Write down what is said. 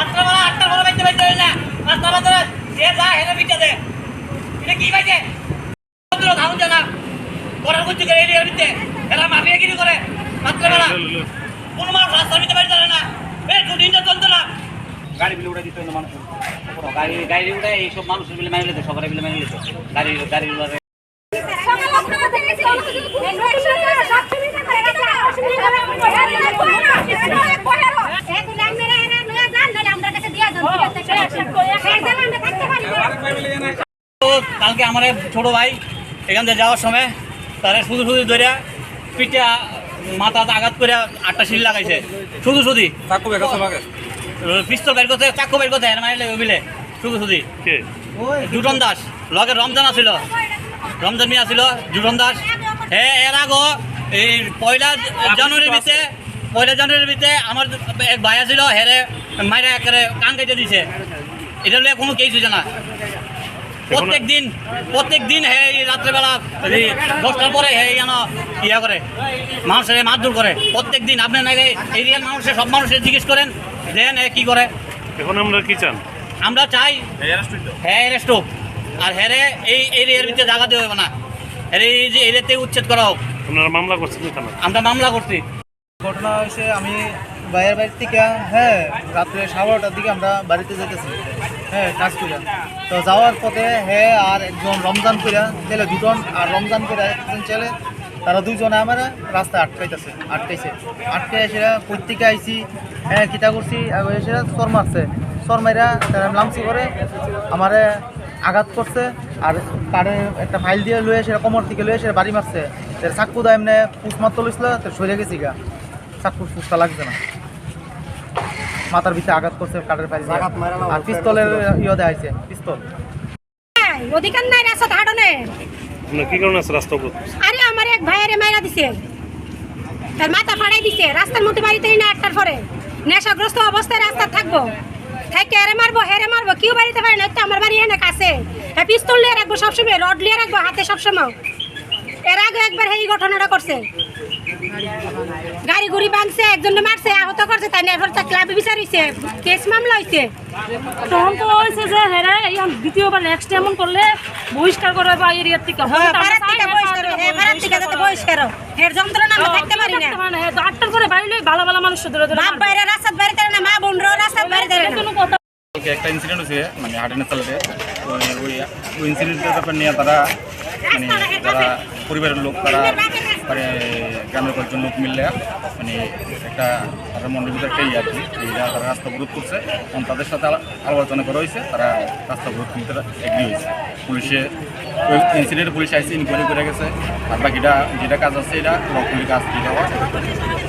আটটার বাইতে বাইতে না। বাজারে যে যা হেরে বিটা দে। এটা কি বাইছে বন্ধুরা ধাউন জানা। করার করতে গেলে এরিয়ার ভিতরে এরা মাফিয়া গিরি করে রাত্রেবেলা কোনো মানুষ রাস্তার ভিতরে বাইতে পারে না। এই দুদিনটা চলতো না। গাড়ি বিলে উঠে দিতে হতো মানুষ গাড়ি গাড়ি উঠে এইসব মানুষের বিলে মেনে নিতে সকালে বিলে মেনে নিতে গাড়ি গাড়ি তো কালকে আমার ছোট ভাই এখান থেকে যাওয়ার সময় তারা শুধু শুধু ধরে পিঠে মাথাতে আঘাত করে আটটা সিঁড়ি লাগাইছে। শুধু শুধু পিস্তল বের করতে চাকু বের করতে হ্যাঁ মারিলে ওবিলে। শুধু শুধু জুটন দাস। লগে রমজান আছিল। রমজান মিয়া ছিল জুটন দাস। হে এর আগো এই পয়লা জানুয়ারির ভিতরে পয়লা জানুয়ারির ভিতরে আমার এক ভাই আছিল হেরে মাইরা একেবারে কান কেটে দিছে। এটা লইয়া কোনো কেস হয়েছে না। প্রত্যেক দিন প্রত্যেক দিন হে এই রাত্রেবেলা এই দশটার পরে হে যেন ইয়া করে মানুষের মারধর করে। প্রত্যেক দিন আপনি নাকি এরিয়ার মানুষের সব মানুষের জিজ্ঞেস করেন দেন এ কি করে। এখন আমরা কি চান? আমরা চাই হ্যাঁ অ্যারেস্ট হোক। আর হ্যারে এই এরিয়ার ভিতরে জায়গা দেওয়া হবে না। হ্যারে এই যে এরিয়াতে উচ্ছেদ করা হোক। আপনারা মামলা করছেন আমরা মামলা করছি। ঘটনা হয়েছে আমি বাইরের বাড়ির থেকে হ্যাঁ রাত্রে সাড়ে বারোটার দিকে আমরা বাড়িতে যেতেছি হ্যাঁ কাজ করে তো যাওয়ার পথে হ্যাঁ আর একজন রমজান করে ছেলে দুজন আর রমজান করে একজন ছেলে, তারা দুইজনে আমার রাস্তায় আটকাইতেছে, আটকাইছে। আটকে এসে প্রত্যেকে আইছি হ্যাঁ কিতা করছি? এসে সর মারছে। সর মাইরা তারা লামসি করে আমারে আঘাত করছে আর তারে একটা ফাইল দিয়ে লয়ে এসে কোমর থেকে লয়ে এসে বাড়ি মারছে। তার চাক্কু এমনি পুষ মারতে লইছিল সরে গেছি গা। চাক্কু ফুসটা লাগছে না। মাথার ভিতরে আঘাত করছে কাঠের ফাইল আর পিস্তলের ইয়ে দেওয়া হয়েছে পিস্তল। অধিকার নাই রাস্তা ধারণে আপনার কি কারণে আছে রাস্তা আরে আমার এক ভাইয়ের মাইরা দিছে। তার মাথা ফাড়াই দিছে রাস্তার মধ্যে বাড়িতেই না একটার পরে। নেশাগ্রস্ত অবস্থায় রাস্তা থাকব। থাকে এরে মারবো হেরে মারবো কেউ বাড়িতে পারে না তো আমার বাড়ি এনে কাছে। হ্যাঁ পিস্তল নিয়ে রাখব সবসময় রড নিয়ে রাখব হাতে সবসময়। এর আগে একবার এই ঘটনাটা করছে। গাড়ি গুড়ি ভাঙছে একজন মারছে আহত করছে তাই না? এবার ক্লাবে বিচারিছে কেস মামলা হয়েছে তখন তো হয়েছে যে হেরা এই দ্বিতীয়বার নেক্সট এমন করলে বহিষ্কার করা বা এরিয়ার থেকে। হ্যাঁ, বহিষ্কার হ্যাঁ। এর যন্ত্রণা আমরা থাকতে পারি না। আটটার করে বাইরে ভালো ভালো মানুষ রাস্তার বাইরে না, মা বোনরাও রাস্তার বাইরে থাকে না। কোনো কথা কালকে একটা ইনসিডেন্ট হয়েছে মানে হাটের চালাতে। ওই ওই ওই ইনসিডেন্টের ব্যাপার নিয়ে তারা মানে যারা পরিবারের লোক, তারা মানে গ্রামের কয়েকজন লোক মিললে মানে একটা তারা মন্ডলের ভিতরে একটা ইয়ে আর কি তারা রাস্তা অবরোধ করছে, এবং তাদের সাথে আলা- আলোচনা করা হয়েছে, তারা রাস্তা অবরোধ করতে এগ্রি হয়েছে। পুলিশে ওই ইনসিডেন্টে পুলিশ আইসি ইনকোয়ারি করে গেছে, আর বাকিটা যেটা কাজ আছে, এটা পুলিশ কাজ হয়